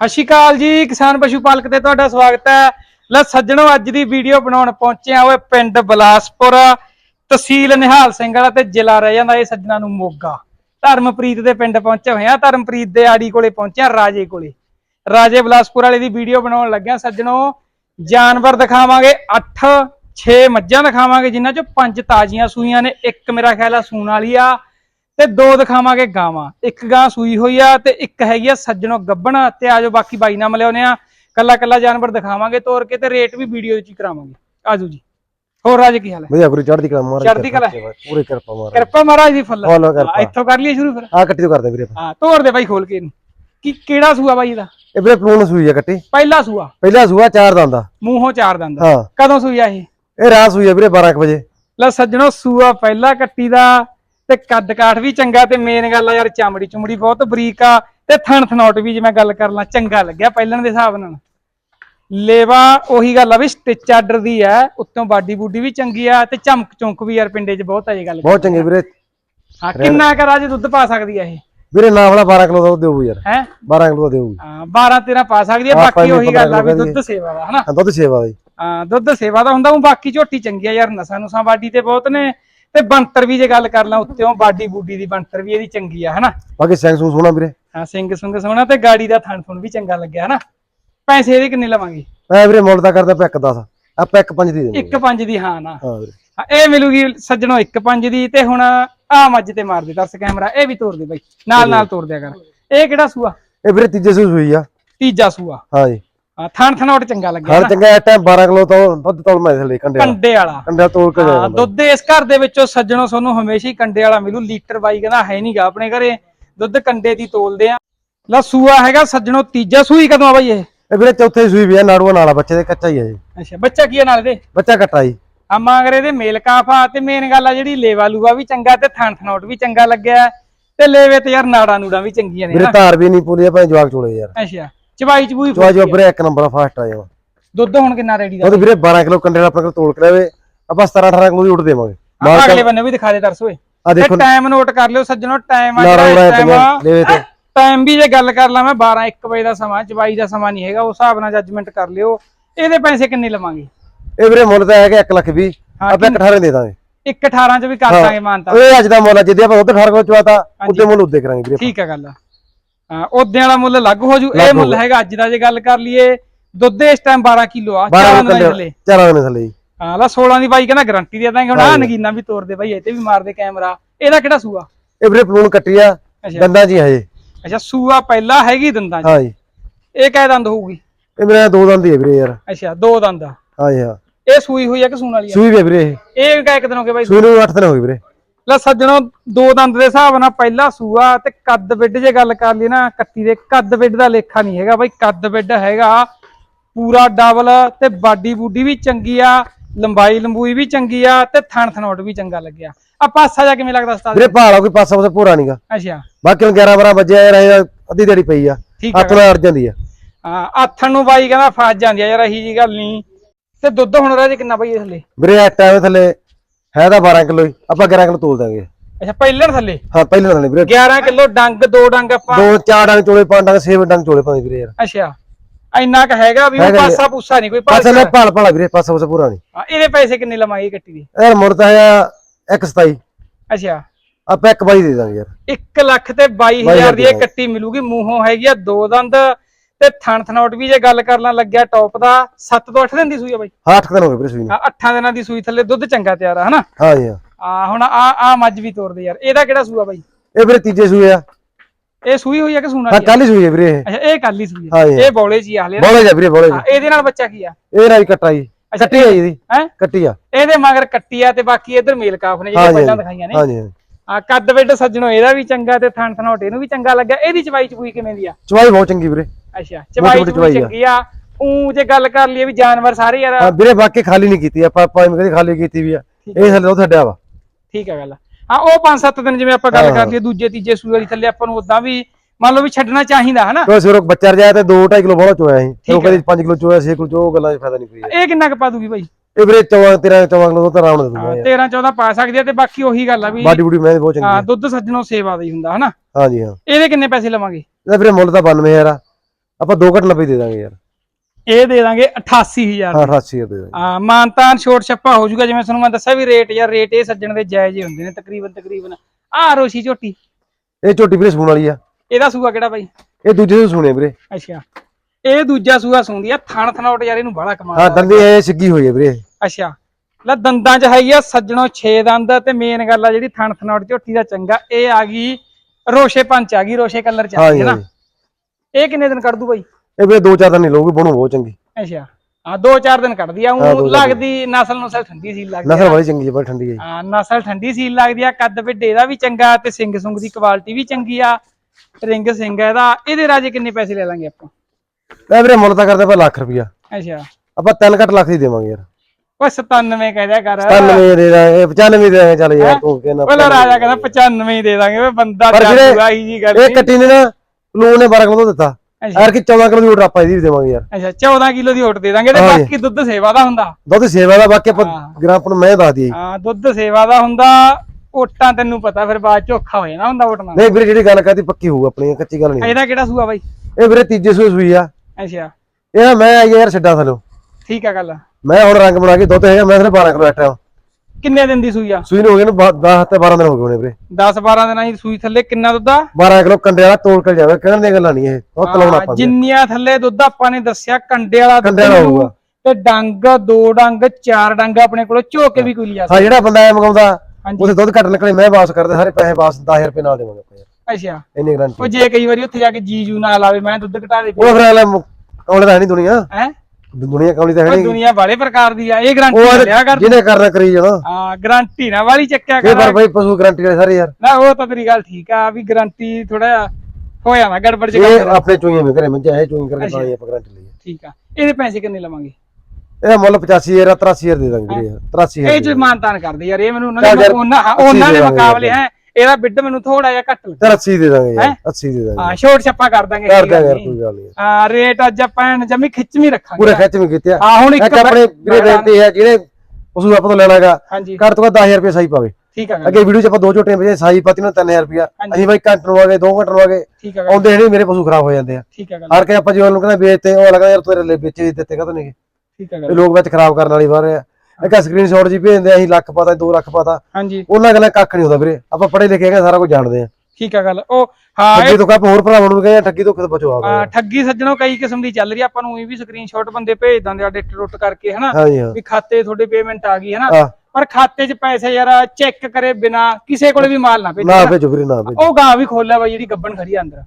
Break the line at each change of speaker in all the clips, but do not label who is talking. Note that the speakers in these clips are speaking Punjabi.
ਸਤਿ ਸ਼੍ਰੀ ਅਕਾਲ ਜੀ, ਕਿਸਾਨ ਪਸ਼ੂ ਪਾਲਕ ਤੇ ਤੁਹਾਡਾ ਸਵਾਗਤ ਹੈ। ਲੈ ਸੱਜਣੋ, ਅੱਜ ਦੀ ਵੀਡੀਓ ਬਣਾਉਣ ਪਹੁੰਚੇ ਆ ਓਏ ਪਿੰਡ ਬਲਾਸਪੁਰ। ਤਹਿਸੀਲ ਨਿਹਾਲ ਸਿੰਘ ਵਾਲਾ ਤੇ ਜ਼ਿਲ੍ਹਾ ਰਹਿ ਜਾਂਦਾ ਇਹ ਸੱਜਣਾ ਨੂੰ ਮੋਗਾ। ਧਰਮਪ੍ਰੀਤ ਦੇ ਪਿੰਡ ਪਹੁੰਚੇ ਹੋਏ ਆ ਧਰਮਪ੍ਰੀਤ ਦੇ ਆੜੀ ਕੋਲੇ ਪਹੁੰਚੇ ਆ ਰਾਜੇ ਕੋਲੇ। ਰਾਜੇ ਬਲਾਸਪੁਰ ਵਾਲੇ ਦੀ ਵੀਡੀਓ ਬਣਾਉਣ ਲੱਗਿਆ ਸੱਜਣੋ। ਜਾਨਵਰ ਦਿਖਾਵਾਂਗੇ 8 6 ਮੱਝਾਂ ਦਿਖਾਵਾਂਗੇ, ਜਿਨ੍ਹਾਂ ਚੋਂ ਪੰਜ ਤਾਜ਼ੀਆਂ ਸੂਈਆਂ ਨੇ। ਇੱਕ ਮੇਰਾ ਖਿਆਲ ਆ ਸੂਣ ਵਾਲੀ ਆ। ਤੇ ਦੋ ਦਿਖਾਵਾਂਗੇ ਗਾਵਾਂ। ਇੱਕ ਗਾਂ ਸੂਈ ਹੋਈ ਆ ਤੇ ਇੱਕ ਹੈਗੀ ਆ ਸੱਜਣੋ ਗੱਬਣ ਤੇ ਆਜੋ ਬਾਕੀ ਬਾਈ ਨਾਲ ਮਿਲਿਆਉਨੇ ਆ। ਕੱਲਾ ਕੱਲਾ ਜਾਨਵਰ ਦਿਖਾਵਾਂਗੇ ਤੋਰ ਕੇ ਤੇ ਰੇਟ ਵੀ ਵੀਡੀਓ ਵਿੱਚ ਹੀ ਕਰਾਵਾਂਗੇ। ਆਜੋ ਜੀ। ਹੋਰ ਰਾਜ ਕੀ ਹਾਲ ਹੈ?
ਵਧੀਆ ਗੁਰੂ ਚੜ੍ਹਦੀ ਕਲਾ ਮਹਾਰਾਜ
ਚੜ੍ਹਦੀ ਕਲਾ।
ਪੂਰੇ ਕਿਰਪਾ ਮਹਾਰਾਜ
ਕਿਰਪਾ ਮਹਾਰਾਜ ਦੀ ਫੁੱਲ।
ਫੁੱਲ ਕਿਰਪਾ।
ਇੱਥੋਂ ਕਰ ਲਈਏ ਸ਼ੁਰੂ ਫਿਰ।
ਆ ਕੱਟੀ ਤੋਂ ਕਰਦੇ ਵੀਰੇ।
ਹਾਂ ਤੋਰ ਦੇ ਬਾਈ ਖੋਲ ਕੇ ਇਹਨੂੰ। ਕੀ ਕਿਹੜਾ ਸੂਆ ਬਾਈ ਇਹਦਾ?
ਇਹ ਵੀਰੇ ਪਲੂਨ ਸੂਈ ਆ ਕੱਟੀ
ਪਹਿਲਾ ਸੂਆ।
ਪਹਿਲਾ ਸੂਆ ਚਾਰ ਦੰਦਾ
ਮੂੰਹੋਂ ਚਾਰ ਦੰਦ। ਕਦੋਂ ਸੂਈ ਆ ਇਹ?
ਇਹ ਰਾਤ ਸੂਈ ਆ ਵੀਰੇ 12 ਕੁ ਵਜੇ।
ਲੈ ਸੱਜਣੋ ਸੂਆ ਪਹਿਲਾ ਕੱਟੀ ਦਾ। ਤੇ ਕੱਦ ਕਾਠ ਵੀ ਚੰਗਾ ਤੇ ਮੇਨ ਗੱਲ ਆ ਯਾਰ ਚਮੜੀ ਚੁਮੜੀ ਬਹੁਤ ਬਰੀਕ ਆ ਤੇ ਥਣ ਥਨੌਟ ਵੀ ਜਿਵੇਂ ਗੱਲ ਕਰ ਲਾਂ ਚੰਗਾ ਲੱਗਿਆ ਪਹਿਲਣ ਦੇ ਹਿਸਾਬ ਨਾਲ। ਲੇਵਾ ਉਹੀ ਗੱਲ ਆ ਵੀ ਸਟਿਚ ਆਰਡਰ ਦੀ ਆ ਉੱਤੋਂ ਬਾਡੀ ਬੂਡੀ ਵੀ ਚੰਗੀ ਆ ਤੇ ਚਮਕ ਚੁੰਕ ਵੀ ਯਾਰ ਪਿੰਡੇ 'ਚ ਬਹੁਤ ਆ ਇਹ ਗੱਲ।
ਬਹੁਤ ਚੰਗੇ ਵੀਰੇ।
ਹਾਂ ਕਿੰਨਾ ਕਰ ਅੱਜ ਦੁੱਧ ਪਾ ਸਕਦੀ ਆ ਇਹ?
ਵੀਰੇ ਨਾ ਵਾਲਾ 12 ਕਿਲੋ ਦਾ ਦੁੱਧ ਦੇਊ ਯਾਰ।
ਹੈ?
12 ਕਿਲੋ ਦਾ ਦੇਊਗੀ।
ਹਾਂ 12 13 ਪਾ ਸਕਦੀ ਆ ਬਾਕੀ ਉਹੀ ਗੱਲ ਆ ਵੀ ਦੁੱਧ ਸੇਵਾ ਦਾ ਹਨਾ?
ਦੁੱਧ ਸੇਵਾ ਦੀ
ਹਾਂ ਦੁੱਧ ਸੇਵਾ ਦਾ ਹੁੰਦਾ ਉਹ ਬਾਕੀ ਝੋਟੀ ਚੰਗੀ ਆ ਯਾਰ ਨਸਾਂ ਨੂਸਾਂ ਬਾਡੀ ਤੇ ਬਹੁਤ ਨੇ। ਤੇ ਬੰਤਰ ਵੀ ਜੇ ਗੱਲ ਕਰ ਲਾਂ ਉੱਤੇੋਂ ਬਾਡੀ ਬੂਡੀ ਦੀ ਬੰਤਰ ਵੀ ਇਹਦੀ ਚੰਗੀ ਆ ਹਨਾ?
ਬਾਕੀ ਸਿੰਘ ਸੂ ਸੋਣਾ ਵੀਰੇ।
ਹਾਂ ਸਿੰਘ ਸੁੰਗ ਸੋਹਣਾ ਤੇ ਗਾੜੀ ਦਾ ਥਣ ਥੁਣ ਵੀ ਚੰਗਾ ਲੱਗਿਆ ਹਨਾ? ਪੈਸੇ ਇਹਦੇ ਕਿੰਨੇ ਲਵਾਂਗੇ?
ਮੈਂ ਵੀਰੇ ਮੁੱਲ ਦਾ ਕਰਦਾ ਪਿਆ 10 ਆਪਾਂ ਇੱਕ ਪੰਜ ਦੀ ਦੇਣੀ
ਇੱਕ ਪੰਜ ਦੀ ਹਾਂ ਨਾ।
ਹਾਂ ਵੀਰੇ।
ਇਹ ਮਿਲੂਗੀ ਸੱਜਣੋ ਇੱਕ ਪੰਜ ਦੀ ਤੇ ਹੁਣ ਆ ਮੱਝ ਤੇ ਮਾਰ ਦੇ ਦਰਸ ਕੈਮਰਾ ਇਹ ਵੀ ਤੋੜ ਦੇ ਬਾਈ। ਨਾਲ ਨਾਲ ਤੋੜ ਦਿਆ ਕਰ। ਇਹ ਕਿਹੜਾ ਸੂਆ?
ਇਹ ਵੀਰੇ ਤੀਜੇ ਸੂਈ ਆ।
ਤੀਜਾ ਸੂਆ।
ਹਾਂ ਜੀ।
ਹਾਂ ਥਣ ਥਣੋਟ ਚੰਗਾ ਲੱਗਿਆ
ਹਰ ਚੰਗਾ ਟਾਈਮ 12 ਕਿਲੋ ਤੋਂ ਦੁੱਧ ਤੋਲ ਮੈਂ ਥੱਲੇ ਕੰਡੇ ਵਾਲਾ।
ਕੰਡੇ ਵਾਲਾ।
ਕੰਡਾ ਤੋਲ ਕੇ
ਹਾਂ ਦੁੱਧ ਇਸ ਘਰ ਦੇ ਵਿੱਚੋਂ ਸੱਜਣੋ ਤੁਹਾਨੂੰ ਹਮੇਸ਼ਾ ਹੀ ਕੰਡੇ ਵਾਲਾ ਮਿਲੂ ਲੀਟਰ ਬਾਈ ਕਹਿੰਦਾ ਹੈ ਨਹੀਂਗਾ ਆਪਣੇ ਘਰੇ। ਦੁੱਧ ਕੰਡੇ ਦੀ ਤੋਲਦੇ ਆ। ਲੈ ਸੂਆ ਹੈਗਾ ਸੱਜਣੋ ਤੀਜਾ ਸੂਈ ਕਦੋਂ ਆ ਬਾਈ ਇਹ?
ਇਹ ਵੀਰੇ ਚੌਥੇ ਸੂਈ ਵੀ ਆ ਨਾੜੂਆ ਨਾਲਾ ਬੱਚੇ ਦੇ ਕੱਚਾ ਹੀ ਆ ਜੀ।
ਅੱਛਾ ਬੱਚਾ ਕੀ ਆ ਨਾਲ ਦੇ
ਬੱਚਾ ਕੱਟਾ ਜੀ।
ਆ ਮਾਂਗਰੇ ਦੇ ਮੇਲ ਕਾਫਾ ਤੇ ਮੇਨ ਗੱਲ ਆ ਜਿਹੜੀ ਲੇਵਾ ਲੂਆ ਵੀ ਚੰਗਾ ਤੇ ਥਣ ਥਨੌਟ ਵੀ ਚੰਗਾ ਲੱਗਿਆ। ਤੇ ਲੇਵੇ ਤੇ ਯਾਰ ਨਾੜਾ ਨੂੜਾ ਵੀ ਚੰਗੀਆਂ ਨੇ
ਵੀਰੇ
ਨਾ।
ਧਾਰ ਵੀ ਨਹੀਂ ਪੂਰੀ ਆ ਭਾਵੇਂ ਜਵਾਕ ਚੋਲੇ ਯਾਰ।
ਅੱਛਾ। ਚਵਾਈ ਚਬੂਈ
ਚਵਾ ਜੋ ਵੀਰੇ ਇੱਕ ਨੰਬਰ ਫਾਸਟ ਆ ਜਾਵਾ
ਦੁੱਧ ਹੁਣ ਕਿੰਨਾ ਰੈਡੀ ਦਾ?
ਉਹਦੇ ਵੀਰੇ 12 ਕਿਲੋ ਕੰਡੇ ਆਪਣੇ ਕੋਲ ਤੋਲ ਕੇ ਲੈਵੇ ਆਪਾਂ 17 18 ਕਿਲੋ ਦੀ ਉੱਟ ਦੇਵਾਂਗੇ।
ਅਗਲੇ ਬੰਨੇ ਵੀ ਦਿਖਾ ਦੇ ਦਰਸ ਓਏ।
ਆ ਦੇਖੋ
ਟਾਈਮ ਨੋਟ ਕਰ ਲਿਓ ਸੱਜਣੋ ਟਾਈਮ ਆ ਜਿਹੜਾ ਟਾਈਮ ਵੀ ਜੇ ਗੱਲ ਕਰ ਲਾਂ ਮੈਂ 12 1 ਵਜੇ ਦਾ ਸਮਾਂ ਚਵਾਈ ਦਾ ਸਮਾਂ ਨਹੀਂ ਹੈਗਾ ਉਸ ਹਿਸਾਬ ਨਾਲ ਜੱਜਮੈਂਟ ਕਰ ਲਿਓ। ਇਹਦੇ ਪੈਸੇ ਕਿੰਨੇ ਲਵਾਂਗੇ?
ਇਹ ਵੀਰੇ ਮੁੱਲ ਤਾਂ ਹੈਗਾ 1 ਲੱਖ 20
ਹਾਂ,
ਆਪਾਂ 18 ਦੇ ਦਾਂਗੇ।
1 18 ਚ ਵੀ ਕਰ ਦਾਂਗੇ ਮਾਨਤਾ।
ਓਏ ਅੱਜ ਦਾ ਮੁੱਲ ਜਿੱਦੇ ਆਪਾਂ ਦੁੱਧ 18 ਕਿਲੋ ਚਵਾਤਾ ਉੱਤੇ ਮੁੱਲ ਉੱਦੇ ਕਰਾਂਗੇ ਵੀਰੇ
ਠੀਕ ਆ ਗੱਲ। ਹਾਂ ਉਹਦੇ ਵਾਲਾ ਮੁੱਲ ਲੱਗ ਹੋ ਜੂ। ਇਹ ਮੁੱਲ ਹੈਗਾ ਅੱਜ ਦਾ ਜੇ ਗੱਲ ਕਰ ਲਈਏ ਦੁੱਧ ਇਸ ਟਾਈਮ 12 ਕਿਲੋ ਆ
12
ਚਾਰਾਂ
ਕਿਲੋ
ਦੇ
ਕੰਡੇ
ਥੱਲੇ।
ਚਾਰਾਂ ਦੇ ਥੱਲੇ ਜੀ।
ਹਾਂ ਲਾ 16 ਦੀ ਬਾਈ ਕਹਿੰਦਾ ਗਾਰੰਟੀ ਦੇ ਦਾਂਗੇ। ਹੁਣ ਆ ਨਗੀਨਾ ਵੀ ਤੋੜ ਦੇ ਬਾਈ ਇਹ ਤੇ ਵੀ ਮਾਰ ਦੇ ਕੈਮਰਾ ਇਹਦਾ ਕਿਹੜਾ ਸੂਆ?
ਇਹ ਵੀਰੇ ਪਲੂਣ ਕੱਟੀ ਆ ਦੰਦਾਂ ਜੀ ਹਜੇ
ਅੱਛਾ ਸੂਆ ਪਹਿਲਾ ਹੈਗੀ ਦੰਦਾਂ 'ਚ।
ਹਾਂ ਜੀ
ਇਹ ਕਾਹ ਦੰਦ ਹੋਊਗੀ?
ਇਹ ਮੇਰੇ ਦੋ ਦੰਦ ਹੀ ਆ ਵੀਰੇ ਯਾਰ।
ਅੱਛਾ ਦੋ ਦੰਦ ਆ।
ਹਾਂ ਜੀ ਹਾਂ।
ਇਹ ਸੂਈ ਹੋਈ ਆ ਕਿ ਸੂਣ ਵਾਲੀ ਆ?
ਸੂਈ ਵੀਰੇ ਇਹ।
ਇਹ ਕਾ ਇੱਕ ਦਿਨ ਹੋ ਗਿਆ ਬਾਈ
ਸੂਈ ਨੂੰ 8 ਦਿਨ ਹੋ ਗਏ ਵੀਰੇ।
ਲੈ ਸੱਜਣੋ ਦੋ ਦੰਦ ਦੇ ਹਿਸਾਬ ਨਾਲ ਪਹਿਲਾ ਸੂਆ ਤੇ ਕੱਦ ਬਿੱਡ ਜੇ ਗੱਲ ਕਰ ਲਈ ਨਾ ਕੱਟੀ ਦੇ ਕੱਦ ਬਿੱਡ ਦਾ ਲੇਖਾ ਨਹੀਂ ਹੈਗਾ ਬਾਈ ਕੱਦ ਬਿੱਡ ਹੈਗਾ। ਪੂਰਾ ਡਬਲ ਤੇ ਬਾਡੀ ਬੂਡੀ ਵੀ ਚੰਗੀ ਆ ਲੰਬਾਈ ਲੰਬੂਈ ਵੀ ਚੰਗੀ ਆ ਤੇ ਥਣ ਥਨੋਟ ਵੀ ਚੰਗਾ ਲੱਗਿਆ। ਆ ਪਾਸਾ ਜਾ ਕਿਵੇਂ ਲੱਗਦਾ ਉਸਤਾਦ?
ਵੀਰੇ ਭਾਲਾ ਕੋਈ ਪਾਸਾ ਪਾਸਾ ਪੂਰਾ ਨਹੀਂਗਾ
ਅੱਛਾ।
ਬਾਕੀ ਹੁਣ 11 12 ਵਜੇ ਯਾਰ ਇਹ ਅੱਧੀ ਦਿਹਾੜੀ ਪਈ ਆ।
ਠੀਕ
ਹੱਥ ਨਾਲ ਅੜ ਜਾਂਦੀ ਆ।
ਹਾਂ ਆਥਣ ਨੂੰ ਬਾਈ ਕਹਿੰਦਾ ਫਸ ਜਾਂਦੀ ਆ ਯਾਰ ਇਹੀ ਜੀ ਗੱਲ ਨਹੀਂ। ਤੇ ਦੁੱਧ ਹੁਣ ਰਾਜੇ ਕਿੰਨਾ ਬਾਈ ਇਹ ਥੱਲੇ?
ਵੀਰੇ ਇਸ ਟਾਈਮ ਥੱਲੇ ਹੈ ਤਾਂ 12 ਕਿਲੋ ਹੀ ਆਪਾਂ 11 ਕਿਲੋ ਤੋਲ ਦਾਂਗੇ
ਅੱਛਾ ਪਹਿਲਣ ਥੱਲੇ?
ਹਾਂ ਪਹਿਲੇ ਥੱਲੇ ਵੀਰੇ।
11 ਕਿਲੋ ਡੰਗ ਦੋ ਡੰਗ ਆਪਾਂ
ਦੋ ਚਾਰ ਡੰਗ ਚੋਲੇ ਪੰਜ ਡੰਗ ਛੇ ਡੰਗ ਚੋਲੇ ਪਾਉਂਦੇ ਵੀਰੇ ਯਾਰ।
ਅੱਛਾ ਇੰਨਾ ਕ ਹੈਗਾ ਵੀ ਉਹ
ਹੈਗਾ ਜੀ।
ਪਾਸਾ ਪੂਸਾ ਨਹੀਂ ਕੋਈ
ਪਾਸਾ
ਪਾਸਾ
ਲੈ ਭਾਲ ਭਾਲਾ ਵੀਰੇ ਪਾਸਾ ਪਾਸਾ ਪੂਰਾ ਨਹੀਂ।
ਹਾਂ, ਇਹਦੇ ਪੈਸੇ ਕਿੰਨੇ ਲਵਾਂਗੇ ਕੱਟੀ ਦੀ?
ਯਾਰ ਮੁੜਦਾ ਹੈ 127
ਅੱਛਾ।
ਆਪਾਂ ਇੱਕ ਬਾਈ ਦੇ ਦਾਂਗੇ ਯਾਰ।
1 ਲੱਖ ਤੇ 22000 ਦੀ ਇਹ ਕੱਟੀ ਮਿਲੂਗੀ ਮੂੰਹੋਂ ਹੈਗੀ ਆ ਦੋ ਦੰਦ ਤੇ ਥਣ ਥਨੌਟ ਵੀ ਜੇ ਗੱਲ ਕਰ ਲਾਂ ਲੱਗਿਆ ਟੌਪ ਦਾ 7 ਤੋਂ 8 ਦਿਨ ਦੀ ਸੂਈ ਆ ਬਾਈ।
ਹਾਂ 8 ਦਿਨ ਹੋ ਗਏ ਵੀਰੇ ਸੂਈ ਨੂੰ।
ਆ 8 ਦਿਨਾਂ ਦੀ ਸੂਈ ਥੱਲੇ ਦੁੱਧ ਚੰਗਾ ਤਿਆਰ ਆ ਹਨਾ?
ਹਾਂ ਜੀ
ਆ ਹੁਣ ਆ ਆ ਮੱਝ ਵੀ ਤੋਰਦੇ ਯਾਰ। ਇਹਦਾ ਕਿਹੜਾ ਸੂਆ ਬਾਈ?
ਇਹ ਵੀਰੇ ਤੀਜੇ ਸੂਏ ਆ।
ਇਹ ਸੂਈ ਹੋਈ ਆ ਕਿ ਸੂਣਾ
ਹਾਂ? ਕੱਲ ਹੀ ਸੂਈ ਹੈ ਵੀਰੇ ਇਹ।
ਅੱਛਾ ਇਹ ਕੱਲ ਹੀ ਸੂਈ ਆ।
ਹਾਂ ਜੀ।
ਇਹ ਬੌਲੇ ਜੀ ਹਲੇ
ਬੋਲੇ ਜਾ ਵੀਰੇ ਬੋਲੇ
ਹਾਂ, ਇਹਦੇ ਨਾਲ ਬੱਚਾ ਕੀ ਆ?
ਇਹ ਰਾਈ ਕੱਟਾ ਜੀ। ਕੱਟੀ ਆ ਜੀ ਇਹਦੀ।
ਹੈ?
ਕੱਟੀ ਆ।
ਇਹਦੇ ਮਗਰ ਕੱਟੀ ਆ ਤੇ ਬਾਕੀ ਇਧਰ ਮੇਲ ਕਾਫ ਨੇ ਜਿਹੜੇ
ਜੀ
ਪਹਿਲਾਂ ਦਿਖਾਈਆਂ ਨੇ।
ਹਾਂ ਜੀ ਹਾਂ।
ਆ ਕੱਦ ਵਿੱਡ ਸੱਜਣੋ ਇਹਦਾ ਵੀ ਚੰਗਾ ਤੇ ਥਣ ਥਨੌਟ ਇਹਨੂੰ ਵੀ ਚੰਗਾ ਲੱਗਿਆ। ਇਹਦੀ ਚਵਾਈ ਚਬੂਈ ਕਿਵੇਂ ਦੀ ਆ?
ਚਵਾਈ ਬਹੁਤ ਚੰਗੀ ਵੀਰੇ।
ਅੱਛਾ ਚਵਾਈ
ਮੋਟੀ
ਚਬੂਈ
ਚਵਾਈ ਆ।
ਚੰਗੀ ਆ। ਉਹ ਜੇ ਗੱਲ ਕਰ ਲਈਏ ਵੀ ਜਾਨਵਰ ਸਾਰੇ ਯਾਰ
ਹਾਂ ਵੀਰੇ ਬਾਕੀ ਖਾਲੀ ਨਹੀਂ ਕੀਤੀ ਆਪਾਂ ਆਪਾਂ ਐਵੇਂ ਕਦੇ ਖਾਲੀ ਕੀਤੀ ਵੀ ਆ। ਇਹ ਥੱਲੇ ਉਹ ਛੱਡਿਆ ਵਾ।
ਠੀਕ ਆ ਗੱਲ ਹਾਂ ਉਹ 5-7 ਦਿਨ ਜਿਵੇਂ ਆਪਾਂ ਗੱਲ
ਹਾਂ।
ਕਰ ਲਈਏ ਦੂਜੇ ਤੀਜੇ ਸੂਏ ਵਾਲੀ ਥੱਲੇ ਆਪਾਂ ਨੂੰ ਉਦਾਂ ਵੀ ਮੰਨ ਲਓ ਵੀ ਛੱਡਣਾ ਚਾਹੀਦਾ ਹਨਾ?
ਕੋਈ ਸਿਰੋਂ ਬੱਚਾ ਰਜਾਇਆ ਤੇ 2.5 ਕਿਲੋ ਬਹੁਤ ਚੋਇਆ ਸੀ।
ਠੀਕ
ਉਹ ਕਦੇ 5 ਕਿਲੋ ਚੋਇਆ 6 ਕਿਲੋ ਚੋ ਉਹ ਗੱਲਾਂ 'ਚ ਫਾਇਦਾ ਨਹੀਂ ਕੋਈ
ਇਹ ਕਿੰਨਾ ਕੁ ਪਾ ਦੂਗੀ ਬਾਈ?
ਇਹ ਵੀਰੇ 14 13 14 ਕਿਲੋ ਤਾਂ ਆਰਾਮ ਨਾਲ ਦੇ ਦੂੰਗਾ ਯਾਰ
13 14 ਪਾ ਸਕਦੀ ਆ ਤੇ ਬਾਕੀ ਉਹੀ ਗੱਲ ਆ ਵੀ
ਬਾਡੀ ਬੂਡੀ ਮੈਂ ਬਹੁਤ ਚੰਗੀ
ਹਾਂ ਦੁੱਧ ਸੱਜਣੋ ਸੇਵਾ ਦਾ ਹੀ ਹੁੰਦਾ ਹਨਾ?
ਹਾਂ ਜੀ ਹਾਂ।
ਇਹਦੇ ਕਿੰਨੇ ਪੈਸੇ ਲਵਾਂਗੇ?
ਇਹਦਾ ਵੀਰੇ ਮੁੱਲ ਤਾਂ 92000 ਆ। ਆਪਾਂ 2 ਘੱਟ 90 ਦੇ ਦਾਂਗੇ ਯਾਰ।
ਇਹ ਦੇ ਦਾਂਗੇ 88000
ਹਾਂ 88 ਦੇ ਦਾਂਗੇ।
ਆ ਮਾਨਤਾਨ ਛੋਟ ਛੱਪਾ ਹੋ ਜਾਊਗਾ ਜਿਵੇਂ ਤੁਹਾਨੂੰ ਮੈਂ ਦੱਸਿਆ ਵੀ ਰੇਟ ਯਾਰ ਰੇਟ ਇਹ ਸੱਜਣ ਦੇ ਜਾਇਜ਼ ਹੀ ਹੁੰਦੇ ਨੇ ਤਕਰੀਬਨ ਤਕਰੀਬਨ। ਆ ਰੋਸ਼ੀ ਝੋਟੀ।
ਇਹ ਝੋਟੀ ਵੀਰੇ ਸੂਣ ਵਾਲੀ ਆ।
ਇਹਦਾ ਸੂਆ ਕਿਹੜਾ ਬਾਈ?
ਇਹ ਦੂਜੇ ਤੋਂ ਸੁਣੇ ਵੀਰੇ।
ਅੱਛਾ। ਇਹ ਦੂਜਾ ਸੂਆ ਸੁੰਦੀ ਆ ਥਣ ਥਣਾਉਟ ਯਾਰ ਇਹਨੂੰ ਬੜਾ ਕਮਾਲ
ਹਾਂ ਦੰਦੀ ਇਹ ਸਿੱਗੀ ਹੋਈ ਹੈ ਵੀਰੇ।
ਅੱਛਾ। ਲੈ ਦੰਦਾਂ 'ਚ ਹੈਗੀ ਆ ਸੱਜਣੋ 6 ਦੰਦ ਤੇ ਮੇਨ ਗੱਲ ਆ ਜਿਹੜੀ ਥਣ ਥਣਾਉਟ ਝੋਟੀ ਦਾ ਚੰਗਾ ਇਹ ਆ ਗਈ ਰੋਸ਼ੇ ਪੰਚ ਆ ਗਈ ਰੋਸ਼ੇ ਕਲਰ ਚ ਆ ਗਈ ਹੈ ਨਾ। ਇਹ ਕਿੰਨੇ ਦਿਨ ਕੱਢ ਦੂ ਬਾਈ?
ਇਹ ਵੀਰੇ ਦੋ ਚਾਰ ਦਿਨ ਨਹੀਂ ਲਊਗੀ ਬਣੂ ਬਹੁਤ ਚੰਗੀ।
ਅੱਛਾ। ਹਾਂ ਦੋ ਚਾਰ ਦਿਨ ਕੱਢਦੀ ਆ
ਹਾਂ, ਦੋ
ਉਹ
ਚਾਰ।
ਲੱਗਦੀ ਨਸਲ ਨਸਲ ਠੰਡੀ ਸੀ ਲੱਗਦੀ
ਨਸਲ
ਆ
ਵਾਲੀ ਚੰਗੀ ਹੈ ਪਰ ਠੰਡੀ ਹੈ ਜੀ।
ਹਾਂ ਨਸਲ ਠੰਡੀ ਸੀ ਲੱਗਦੀ ਆ ਕੱਦ ਵੱਡੇ ਦਾ ਵੀ ਚੰਗਾ ਤੇ ਸਿੰਗ ਸੁੰਗ ਦੀ ਕੁਆਲਿਟੀ ਵੀ ਚੰਗੀ ਆ ਰਿੰਗ ਸਿੰਘ ਆ ਇਹਦਾ। ਇਹਦੇ ਰਾਜੇ ਕਿੰਨੇ ਪੈਸੇ ਲੈ ਲਾਂਗੇ ਆਪਾਂ?
ਇਹ ਵੀਰੇ ਮੁੱਲ ਤਾਂ ਕਰਦੇ ਆਪਾਂ ਲੱਖ ਰੁਪਿਆ
ਅੱਛਾ।
ਆਪਾਂ 3 ਘੱਟ ਲੱਖ ਦੀ ਦੇਵਾਂਗੇ ਯਾਰ।
ਓਏ 97 ਕਹਿ ਦਿਆ ਕਰ।
97 ਦੇ ਦਾਂਗੇ 95 ਦੇ ਚੱਲ ਯਾਰ ਤੂੰ ਕਹਿੰਦਾ
ਓਏ ਲੈ ਰਾਜਾ ਕਹਿੰਦਾ 95 ਹੀ ਦੇ ਦਾਂਗੇ ਓਏ ਬੰਦਾ
ਪਰ ਵੀਰੇ,
ਜਾਦੂਗਾ ਹੀ ਜੀ ਗੱਲ
ਇਹ। ਕੱਟੀ ਨੇ ਨਾ ਲੂਣ ਨੇ 12 ਕਿਲੋ ਦਿੱਤਾ।
ਅੱਛਾ।
ਯਾਰ ਕਿ 14 ਕਿਲੋ ਦੀ order ਆਪਾਂ ਇਹਦੀ ਵੀ ਦੇਵਾਂਗੇ ਯਾਰ।
ਅੱਛਾ 14 ਕਿਲੋ ਦੀ ਓਟ ਦੇ ਦਾਂਗੇ ਤੇ। ਬਾਕੀ ਦੁੱਧ ਸੇਵਾ ਦਾ ਹੁੰਦਾ।
ਦੁੱਧ ਸੇਵਾ ਦਾ ਬਾਕੀ ਆਪਾਂ। ਗ੍ਰਾਮ ਨੂੰ ਮੈਂ ਦੱਸ ਦਈਏ।
ਹਾਂ ਦੁੱਧ ਸੇਵਾ ਦਾ ਹੁੰਦਾ ਓਟਾਂ ਤੈਨੂੰ ਪਤਾ ਫਿਰ ਬਾਅਦ ਚ ਔਖਾ ਹੋ ਜਾਣਾ ਹੁੰਦਾ ਓਟਣਾ।
ਨਹੀਂ ਵੀਰੇ ਜਿਹੜੀ ਗੱਲ ਕਰਦੀ ਪੱਕੀ ਹੋਊ ਆਪਣੀ ਕੱਚੀ ਗੱਲ ਨਹੀਂ।
ਇਹਦਾ ਕਿਹੜਾ ਸੂਆ ਬਾਈ?
ਇਹ ਵੀਰੇ ਤੀਜੇ ਸੂਏ ਸੂਈ ਆ।
ਅੱਛਾ।
ਇਹ ਮੈਂ ਯਾਰ ਛੱਡਾ ਥਲੋ।
ਠੀਕ ਆ ਗੱਲ।
ਮੈਂ ਹੁਣ ਰੰਗ ਬਣਾ ਕੇ ਦੁੱਧ ਹੈਗਾ ਮੈਂ ਸਿਰਫ 12 ਕਿਲੋ ਬੈਠਾ
ਕਿੰਨੇ ਦਿਨ ਦੀ ਸੂਈ ਆ?
ਸੂਈ ਨੂੰ ਹੋ ਗਏ ਨੇ 10 ਤੇ 12 ਦਿਨ ਹੋ ਗਏ ਹੋਣੇ ਵੀਰੇ।
10 12 ਦਿਨਾਂ ਦੀ ਸੂਈ ਥੱਲੇ ਕਿੰਨਾ ਦੁੱਧ ਆ?
12 ਕਿਲੋ ਕੰਡੇ ਵਾਲਾ ਤੋੜ ਕੇ ਜਾਵੇ ਕਹਿਣ ਦੀਆਂ ਗੱਲਾਂ ਨਹੀਂ ਇਹ ਉਹ ਤਲਾਉਣਾ ਆਪਾਂ।
ਜਿੰਨੀਆਂ ਥੱਲੇ ਦੁੱਧ ਆਪਾਂ ਨੇ ਦੱਸਿਆ ਕੰਡੇ ਵਾਲਾ ਦੁੱਧ
ਕੰਡੇ ਵਾਲਾ ਹੋਊਗਾ।
ਤੇ ਡੰਗ ਦੋ ਡੰਗ ਚਾਰ ਡੰਗ ਆਪਣੇ ਕੋਲ ਝੋਕ ਕੇ ਵੀ ਕੋਈ ਲਿਆ
ਹਾਂ ਜਿਹੜਾ ਬੰਦਾ ਐ ਮਗਾਉਂਦਾ ਉਥੇ ਦੁੱਧ ਘੱਟ ਨਿਕਲੇ ਮੈਂ ਵਾਪਸ ਕਰਦੇ ਸਾਰੇ ਪੈਸੇ ਵਾਪਸ 10000 ਰੁਪਏ ਨਾਲ ਦੇਵਾਂਗੇ ਆਪਾਂ
ਅੱਛਾ।
ਇੰਨੀ ਗਰੰਟੀ
ਉਹ ਜੇ ਕਈ ਵਾਰੀ ਉੱਥੇ ਜਾ ਕੇ ਜੀ ਜੂ ਨਾ ਲਾਵੇ ਮੈਂ ਦੁੱਧ ਘਟਾ ਦੇ
ਉਹ ਫਿਰ। ਹੈ ਨਹੀਂ ਦੁਨੀਆ।
ਹੈ?
ਦੁਨੀਆ ਕੌਲੀ ਤਾਂ ਹੈ ਨਹੀਂ
ਦੁਨੀਆ ਬਾਲੇ ਪ੍ਰਕਾਰ ਦੀ ਆ ਇਹ ਗਾਰੰਟੀ ਲਿਆ ਕਰ
ਜਿਹਨੇ ਕਰਨਾ ਕਰੀ ਜਾਣਾ।
ਹਾਂ ਗਾਰੰਟੀ ਨਾ ਵਾਲੀ ਚੱਕਿਆ
ਇਹ
ਕਰ।
ਪਰ ਬਈ ਪਸ਼ੂ ਗਰੰਟੀ ਵਾਲੇ ਸਾਰੇ ਯਾਰ।
ਨਾ ਉਹ ਤਾਂ ਤੇਰੀ ਗੱਲ ਠੀਕ ਆ ਵੀ ਗਾਰੰਟੀ ਥੋੜਾ ਹੋਇਆ ਨਾ ਗੜਬੜ ਚ
ਇਹ ਆਪਣੇ ਚੋਈਆਂ ਮੇ ਘਰੇ ਮੈਂ ਚਾਹੇ ਚੋਈ ਕਰਕੇ ਪਾਣੀ ਆਪਾਂ ਗਰੰਟੀ ਲਈ
ਠੀਕ ਆ। ਇਹਦੇ ਪੈਸੇ ਕਿੰਨੇ ਲਵਾਂਗੇ?
ਇਹਦਾ ਮੁੱਲ 85000 83000 ਦੇ ਦਾਂਗੇ ਵੀਰੇ 83000
ਇਹ ਚ ਮਾਨਤਾਨ ਕਰਦੇ ਯਾਰ ਇਹ ਮੈਨੂੰ ਉਹਨਾਂ
ਯਾਰ,
ਉਹਨਾਂ ਉਹਨਾਂ ਦੇ
ਦੇ
ਮੁਕਾਬਲੇ ਹੈ। ਇਹਦਾ ਬਿੱਡ ਮੈਨੂੰ ਥੋੜਾ ਜਿਹਾ ਘੱਟ ਲੱਗਾ
ਚਲ 80 ਦੇ ਦਾਂਗੇ ਯਾਰ
ਹੈਂ?
80 ਦੇ ਦਾਂਗੇ।
ਹਾਂ ਛੋਟ ਛੱਪਾ ਕਰ ਦਾਂਗੇ
ਕਰ ਦਾਂਗੇ ਯਾਰ। ਕੋਈ ਗੱਲ ਨਹੀਂ।
ਹਾਂ ਰੇਟ ਅੱਜ ਆਪਾਂ ਜਮੀ ਖਿੱਚਵੀਂ ਰੱਖਾਂਗੇ
ਪੂਰੇ ਖਿੱਚ ਵੀ ਕੀਤੇ ਆ।
ਹਾਂ ਹੁਣ ਇੱਕ
ਆਪਣੇ ਵੀਰੇ ਬੇਨਤੀ ਹੈ ਜਿਹੜੇ ਪਸ਼ੂ ਆਪਾਂ ਤੋਂ ਲੈਣਾਗਾ ਘੱਟ ਤੋਂ ਘੱਟ 10000 ਰੁਪਏ ਸਹੀ ਪਾਵੇ।
ਠੀਕ ਗੱਲ,
ਅੱਗੇ ਵੀਡੀਓ ਚ ਆਪਾਂ ਦੋ ਝੋਟੀਆਂ ਵੇਚੇ ਸਾਈ ਪਾਤੀ ਨੂੰ 3000 ਰੁਪਿਆ ਅਸੀਂ ਬਾਈ ਘੰਟ ਨੂੰ ਆਗੇ 2 ਘੰਟ ਨੂੰ
ਗੱਲ,
ਆਉਂਦੇ ਨਹੀਂ ਮੇਰੇ ਪਸ਼ੂ ਖਰਾਬ ਹੋ ਜਾਂਦੇ ਆ।
ਠੀਕ ਗੱਲ।
ਹਰ ਕੇ ਆਪਾਂ ਜਿਵੇਂ ਨੂੰ ਕਹਿੰਦੇ ਵੇਚਤੇ ਉਹ ਲੱਗਦਾ ਯਾਰ ਤੇਰੇ ਲਈ ਵੇਚੇ ਹੀ ਦਿੱਤੇ ਕਦੋਂ ਨਹੀਂ।
ਠੀਕ ਗੱਲ।
ਲੋਕ ਵਿੱਚ ਖਰਾਬ ਕਰਨ ਵਾਲੀ ਬਾਹਰ ਆ। ਇੱਕ ਸਕਰੀਨਸ਼ਾਟ ਜੀ ਭੇਜਦੇ ਆ, ਅਸੀਂ ਲੱਖ ਪਤਾ 2 ਲੱਖ ਪਤਾ
ਹਾਂਜੀ।
ਉਹਨਾਂ ਗੱਲਾਂ ਕੱਖ ਨਹੀਂ ਹੁੰਦਾ ਵੀਰੇ। ਆਪਾਂ ਪੜੇ ਲਿਖੇ ਹੈਗੇ ਸਾਰਾ ਕੁਝ ਜਾਣਦੇ ਆ।
ਠੀਕ ਆ ਗੱਲ। ਉਹ ਹਾਂ
ਠੱਗੀ ਤੋਂ ਕੱਪ ਹੋਰ ਭਰਾਵਾਂ ਨੂੰ ਕਹਿੰਦੇ ਠੱਗੀ ਤੋਂ ਕਿਤੇ ਬਚੋ
ਹਾਂ, ਠੱਗੀ ਸੱਜਣੋ ਕਈ ਕਿਸਮ ਦੀ ਚੱਲ ਰਹੀ ਆ, ਆਪਾਂ ਨੂੰ ਇਹ ਵੀ ਸਕਰੀਨਸ਼ਾਟ ਬੰਦੇ ਭੇਜ ਦਿੰਦੇ ਆ ਡਿਟ ਰੁੱਟ ਕਰਕੇ ਹਨਾ? ਵੀ ਖਾਤੇ ਤੁਹਾਡੇ ਪੇਮੈਂਟ ਆ ਗਈ ਹਨਾ? ਪਰ ਖਾਤੇ 'ਚ ਪੈਸੇ ਯਾਰ ਚੈੱਕ ਕਰੇ ਬਿਨਾ ਕਿਸੇ ਕੋਲੇ ਵੀ ਮਾਲ ਨਾ ਭੇਜੋ
ਨਾ। ਭੇਜੋ ਵੀਰੇ ਨਾ ਭੇਜੋ।
ਉਹ ਗਾਂ ਵੀ ਖੋਲਿਆ ਬਾਈ ਜਿਹੜੀ ਗੱਬਣ ਖੜੀ ਆ ਅੰਦਰ।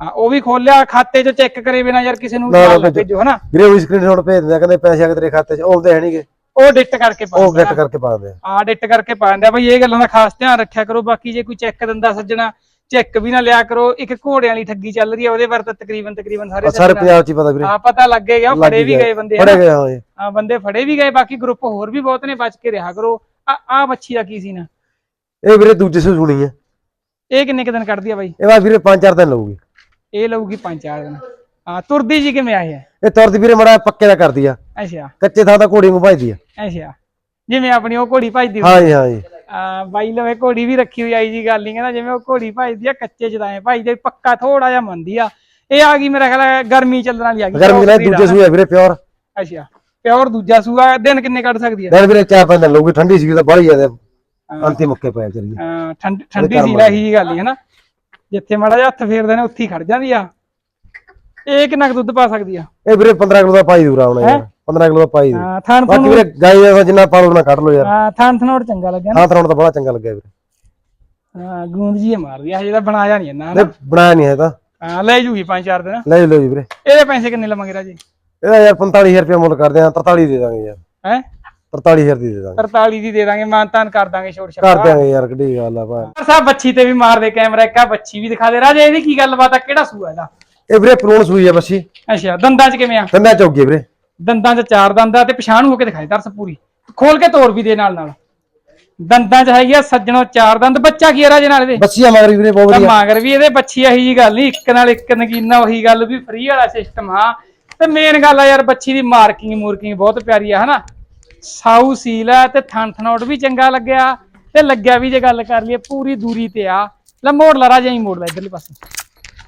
ਹਾਂ ਉਹ ਵੀ ਖੋਲਿਆ ਖਾਤੇ 'ਚ ਚੈੱਕ ਕਰੇ ਬਿਨਾ ਯਾਰ ਕਿਸੇ ਨੂੰ ਮਾਲ
ਭੇਜੋ।
ਹਨਾ?
ਵੀਰੇ ਉਹ ਸਕਰੀਨਸ਼ਾਟ ਭੇਜ ਦਿੰਦੇ ਆ ਕਹਿੰਦੇ ਪੈਸੇ ਆ ਤੇਰੇ ਖਾਤੇ 'ਚ ਆਉਂਦੇ ਹੈ ਨਹੀਂਗੇ
ਉਹ ਡਿਟ ਕਰਕੇ ਪਾ
ਉਹ ਗਿੱਟ ਕਰਕੇ ਪਾ ਦਿੰਦੇ ਆ।
ਆ ਡਿਟ ਕਰਕੇ ਪਾ ਦਿੰਦੇ ਆ। ਬਈ ਇਹ ਗੱਲਾਂ ਦਾ ਖਾਸ ਧਿਆਨ ਰੱਖਿਆ ਕਰੋ। ਬਾਕੀ ਜੇ ਕੋਈ ਚੈੱਕ ਦਿੰਦਾ ਸੱਜਣਾ ਚੈੱਕ ਵੀ ਨਾ ਲਿਆ ਕਰੋ। ਇੱਕ ਘੋੜਿਆਂ ਵਾਲੀ ਠੱਗੀ ਚੱਲ ਰਹੀ ਆ ਉਹਦੇ ਬਾਰੇ ਤਾਂ ਤਕਰੀਬਨ ਤਕਰੀਬਨ ਸਾਰੇ
ਬਸ ਸਾਰੇ ਪੰਜਾਬ 'ਚ ਹੀ ਪਤਾ ਵੀਰੇ।
ਆ ਪਤਾ ਲੱਗੇਗਾ
ਲੱਗ
ਫੜੇ
ਹੀ
ਵੀ
ਗਿਆ।
ਗਏ ਬੰਦੇ
ਫੜੇ। ਗਏ ਹਾਂ ਜੀ।
ਹਾਂ ਬੰਦੇ ਫੜੇ ਵੀ ਗਏ ਬਾਕੀ ਗਰੁੱਪ ਹੋਰ ਵੀ ਬਹੁਤ ਨੇ ਬਚ ਕੇ ਰਿਹਾ ਕਰੋ। ਆ ਆ ਬੱਚੀ ਦਾ ਕੀ ਸੀ ਨਾ
ਇਹ ਵੀਰੇ ਦੂਜੇ ਸੇ ਸੁਣੀ ਆ।
ਇਹ ਕਿੰਨੇ ਕੁ ਦਿਨ ਕੱਢਦੀ ਆ ਬਾਈ?
ਇਹ ਵਾ ਵੀਰੇ 5-4 ਦਿਨ ਲਊਗੀ।
ਇਹ ਲਊਗੀ ਪੰਜ ਚਾਰ ਦਿਨ। ਹਾਂ ਤੁਰਦੀ ਜੀ ਕਿਵੇਂ ਆਏ ਹੈ?
ਇਹ ਤੁਰਦੀ ਵੀਰੇ ਮੜਾ ਪੱਕੇ ਦਾ ਕਰਦੀ ਆ।
ਅੱਛਾ।
ਕੱਚੇ ਥਾਂ ਤਾਂ ਘੋੜੀ ਨੂੰ ਭਜਦੀ ਆ।
ਅੱਛਾ। ਜਿਵੇਂ ਆਪਣੀ ਉਹ ਘੋੜੀ ਭਜਦੀ
ਹਾਂ ਜੀ ਹਾਂ ਜੀ
ਆ ਬਾਈ ਲਵੇ ਘੋੜੀ ਵੀ ਰੱਖੀ ਹੋਈ ਆਈ ਜੀ ਗੱਲ ਨਹੀਂ ਕਹਿੰਦਾ ਜਿਵੇਂ ਉਹ ਘੋੜੀ ਭਜਦੀ ਆ ਕੱਚੇ ਐ ਭਜਦੀ ਪੱਕਾ ਥੋੜਾ ਜਿਹਾ ਮੰਦੀ ਆ। ਇਹ ਆ ਗਈ ਮੇਰਾ ਖਿਆਲ ਹੈ ਗਰਮੀ ਚੱਲਣ ਵਾਲੀ ਆ ਗਈ।
ਗਰਮੀ
breed
ਦੂਜੇ
ਆ।
ਸੂਏ ਵੀਰੇ ਪਿਓਰ।
ਅੱਛਾ। ਪਿਓਰ ਦੂਜਾ ਸੂਆ ਦਿਨ ਕਿੰਨੇ ਕੱਢ ਸਕਦੀ ਆ?
ਦਿਨ ਵੀਰੇ ਚਾਰ ਪੰਜ ਦਿਨ ਲਊਗੀ ਠੰਡੀ ਸੀ ਤਾਂ ਬੜੀ ਜ਼ਿਆਦਾ ਅੰਤੀ ਮੁੱਕੇ ਪਏ ਚਲੀ
ਹਾਂ, ਠੰਡ- ਠੰਡੀ ਸੀ ਲੈ ਇਹੀ ਗੱਲ ਹੀ ਹੈ ਨਾ। ਜਿੱਥੇ ਮਾੜਾ ਜਿਹਾ ਹੱਥ ਫੇਰਦੇ ਨੇ ਉੱਥੇ ਹੀ ਖੜ ਜਾਂਦੀ ਆ। ਇਹ ਕਿੰਨਾ ਕੁ ਦੁੱਧ ਪਾ ਸਕਦੀ ਆ?
ਇਹ ਵੀਰੇ 15 ਕਿਲੋ ਦਾ ਪਾਈ ਦੂਰਾ ਆਉਣਾ ਯਾਰ 15 ਕਿਲੋ ਦਾ ਪਾਈ ਦੂ
ਹਾਂ, ਥਣ
ਬਾਕੀ
ਥਣ
ਵੀਰੇ ਗਾਈ ਦਾ ਜਿੰਨਾ ਪਾਲੋ ਉਹਨਾਂ ਕੱਢ ਲਓ ਯਾਰ।
ਹਾਂ ਥਣ ਥਣੋੜ ਚੰਗਾ ਲੱਗਿਆ ਨਾ।
ਹਾਂ ਤਰਾਉਣ ਤਾਂ ਬੜਾ ਚੰਗਾ ਲੱਗਿਆ ਵੀਰੇ।
ਹਾਂ ਗੂੰਦ ਜੀ ਮਾਰਦੀ ਆ ਹਜੇ ਤਾਂ ਬਣਾਇਆ ਨਹੀਂ ਇਹਨਾਂ
ਨਹੀਂ ਬਣਾਇਆ ਨਹੀਂ ਹੈ ਤਾਂ।
ਹਾਂ ਲੈ ਜੂਗੀ ਪੰਜ ਚਾਰ ਦਿਨ।
ਲੈ ਲਓ ਜੀ ਵੀਰੇ।
ਇਹਦੇ ਪੈਸੇ ਕਿੰਨੇ ਲਵਾਂਗੇ ਰਾਜੀ?
ਇਹਦਾ ਯਾਰ 45000 ਰੁਪਏ ਮੁੱਲ ਕਰਦੇ ਆ 43 ਦੇ ਦਾਂਗੇ ਯਾਰ।
ਹੈ?
43000 ਦੀ ਦੇ ਦਾਂਗੇ।
43 ਦੀ ਦੇ ਦਾਂਗੇ ਮਾਨਤਾਨ ਕਰ ਦਾਂਗੇ ਛੋਟ ਛੱਪਾ
ਕਰ ਦਿਆਂਗੇ ਯਾਰ ਕਿੱਡੀ ਗੱਲ ਆ ਭਾ
ਸਾਹਿਬ ਬੱਚੀ ਤੇ ਵੀ ਮਾਰ ਦੇ ਕੈਮਰਾ ਇੱਕ ਆ ਬੱਚੀ ਵੀ ਦਿਖਾ ਦੇ। ਰਾਜੇ ਇਹਦੀ ਕੀ ਗੱਲਬਾਤ ਆ? ਕਿਹੜਾ ਸੂਆ ਇਹਦਾ?
ਇਹ ਵੀਰੇ ਪਰੂਣ ਸੂਈ ਆ ਬੱਸੀ
ਅੱਛਾ ਦੰਦਾਂ 'ਚ ਕਿਵੇਂ ਆ?
ਕੰਦਾ ਚੌਗੀ ਵੀਰੇ।
ਦੰਦਾਂ 'ਚ ਚਾਰ ਦੰਦ ਆ ਤੇ ਪਛਾਣ ਹੋ ਕੇ ਦਿਖਾਈ ਦਰਸ ਪੂਰੀ। ਖੋਲ ਕੇ ਤੋੜ ਵੀ ਦੇ ਨਾਲ ਨਾਲ। ਦੰਦਾਂ 'ਚ ਹੈਗੀ ਆ ਸੱਜਣੋ ਚਾਰ ਦੰਦ ਬੱਚਾ ਕੀ ਆ ਰਾਜੇ ਨਾਲ ਇਹਦੇ?
ਬੱਸੀ ਆ ਮਗਰ ਵੀਰੇ ਬਹੁਤ
ਤਾਂ
ਵਧੀਆ
ਮਾਗਰ ਵੀ ਇਹਦੇ ਬੱਚੀ ਇਹੀ ਜੀ ਗੱਲ ਨਹੀਂ ਇੱਕ ਨਾਲ ਇੱਕ ਨਗੀਨਾ ਉਹੀ ਗੱਲ ਵੀ ਫ੍ਰੀ ਵਾਲਾ ਸਿਸਟਮ ਆ। ਤੇ ਮੇਨ ਗੱਲ ਆ ਯਾਰ ਬੱਚੀ ਦੀ ਮਾਰਕਿੰਗ ਮੂਰਕਿੰਗ ਬਹੁਤ ਪਿਆਰੀ ਆ ਹਨਾ? ਸਾਊ ਸੀਲ ਆ ਤੇ ਥਣ ਥਣੋਟ ਵੀ ਚੰਗਾ ਲੱਗਿਆ। ਤੇ ਲੱਗਿਆ ਵੀ ਜੇ ਗੱਲ ਕਰ ਲਈਏ ਪੂਰੀ ਦੂਰੀ ਤੇ ਆ। ਲੈ ਮੋੜ ਲਾ ਰਾਜਾ ਹੀ ਮੋੜ ਲਾ ਇਧਰਲੇ ਪਾਸੇ।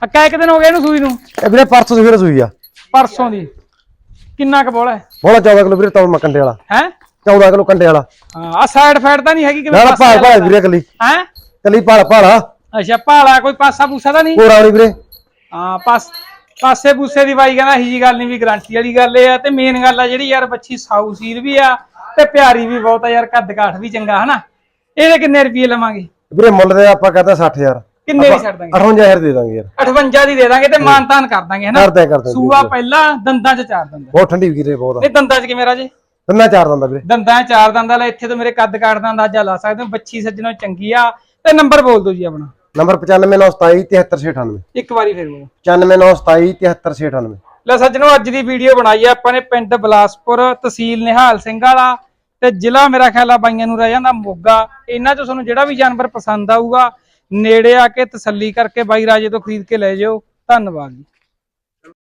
ਆ ਕੈ ਕਿ ਦਿਨ ਹੋ ਗਏ ਇਹਨੂੰ ਸੂਈ ਨੂੰ?
ਇਹ ਵੀਰੇ ਪਰਸੋਂ ਸਵੇਰੇ ਸੂਈ ਆ।
ਪਰਸੋਂ ਦੀ। ਕਿੰਨਾ ਕੁ ਬੋਲਾ ਹੈ?
ਬੋਲਾ 14 ਕਿਲੋ ਵੀਰੇ ਤੌਲ ਕੰਡੇ ਵਾਲਾ।
ਹੈ?
14 ਕਿਲੋ ਕੰਡੇ ਵਾਲਾ।
ਹਾਂ ਆ ਸਾਈਡ ਫੈਟ ਤਾਂ ਨਹੀਂ ਹੈਗੀ
ਨਾ ਨਾ ਭਾਲ ਭਾਲ ਵੀਰੇ ਕੱਲੀ
ਹੈ?
ਕੱਲੀ ਭਾਲ ਭਾਲਾ
ਅੱਛਾ ਭਾਲਾ ਕੋਈ ਪਾਸਾ ਪੂਸਾ ਤਾਂ ਨਹੀਂ?
ਪੂਰਾ ਵਾਲੀ ਵੀਰੇ।
ਹਾਂ ਪਾਸ ਪਾਸੇ ਪੂਸੇ ਦੀ ਬਾਈ ਕਹਿੰਦਾ ਇਹੀ ਜੀ ਗੱਲ ਨਹੀਂ ਵੀ ਗਾਰੰਟੀ ਵਾਲੀ ਗੱਲ ਇਹ ਆ। ਤੇ ਮੇਨ ਗੱਲ ਆ ਜਿਹੜੀ ਯਾਰ ਬੱਚੀ ਸਾਊ ਸੀਲ ਵੀ ਆ ਤੇ ਪਿਆਰੀ ਵੀ ਬਹੁਤ ਆ ਯਾਰ ਕੱਦ ਕਾਠ ਵੀ ਚੰਗਾ ਹਨਾ? ਇਹਦੇ ਕਿੰਨੇ ਰੁਪਏ ਲਵਾਂਗੇ?
ਵੀਰੇ ਮੁੱਲ ਦੇ ਆਪਾਂ ਕਹਿੰਦਾ 60000
ਕਿੰਨੇ ਦੀ ਛੱਡ ਦਾਂਗੇ?
58000 ਦੇ ਦਾਂਗੇ ਯਾਰ।
58 ਦੀ ਦੇ ਦਾਂਗੇ ਤੇ ਮਾਨਤਾਨ ਕਰ ਦਾਂਗੇ ਹਨਾ
ਕਰਦੇ ਕਰਦੇ
ਸੂਆ ਪਹਿਲਾਂ ਦੰਦਾਂ 'ਚ ਚਾਰ ਦੰਦਾਂ।
ਬਹੁਤ ਠੰਡੀ ਵੀਰੇ ਬਹੁਤ
ਇਹ ਦੰਦਾਂ 'ਚ ਕਿਵੇਂ ਰਾਜੇ?
ਤਿੰਨਾਂ ਚਾਰ ਦੰਦਾ ਵੀਰੇ।
ਦੰਦਾਂ 'ਚ ਚਾਰ ਦੰਦਾਂ ਲੈ ਇੱਥੇ ਤੋਂ ਮੇਰੇ ਕੱਦ ਕਾਠ ਦਾ ਅੰਦਾਜ਼ਾ ਲਾ ਸਕਦੇ ਹੋ ਬੱਚੀ ਸੱਜਣੋਂ ਚੰਗੀ ਆ। ਤੇ ਨੰਬਰ ਬੋਲ ਦਿਓ ਜੀ ਆਪਣਾ।
ਨੰਬਰ 95927 73698
ਇੱਕ ਵਾਰੀ ਫੇਰ ਬੋਲੋ।
95927 73698
ਲੈ ਸੱਜਣੋ ਅੱਜ ਦੀ ਵੀਡੀਓ ਬਣਾਈ ਆ ਆਪਾਂ ਨੇ ਪਿੰਡ ਬਲਾਸਪੁਰ ਤਹਿਸੀਲ ਨਿਹਾਲ ਸਿੰਘ ਵਾਲਾ ਤੇ ਜ਼ਿਲ੍ਹਾ ਮੇਰਾ ਖਿਆਲ ਆ ਬਾਈਆਂ ਨੂੰ ਰਹਿ ਜਾਂਦਾ ਮੋਗਾ। ਇਹਨਾਂ ਚੋਂ ਤੁਹਾਨੂੰ ਜਿਹੜਾ ਵੀ ਜਾਨਵਰ ਪਸੰਦ ਆਊਗਾ ਨੇੜੇ ਆ ਕੇ ਤਸੱਲੀ ਕਰਕੇ ਬਾਈ ਰਾਜੇ ਤੋਂ ਖਰੀਦ ਕੇ ਲੈ ਜਾਓ ਧੰਨਵਾਦ ਜੀ।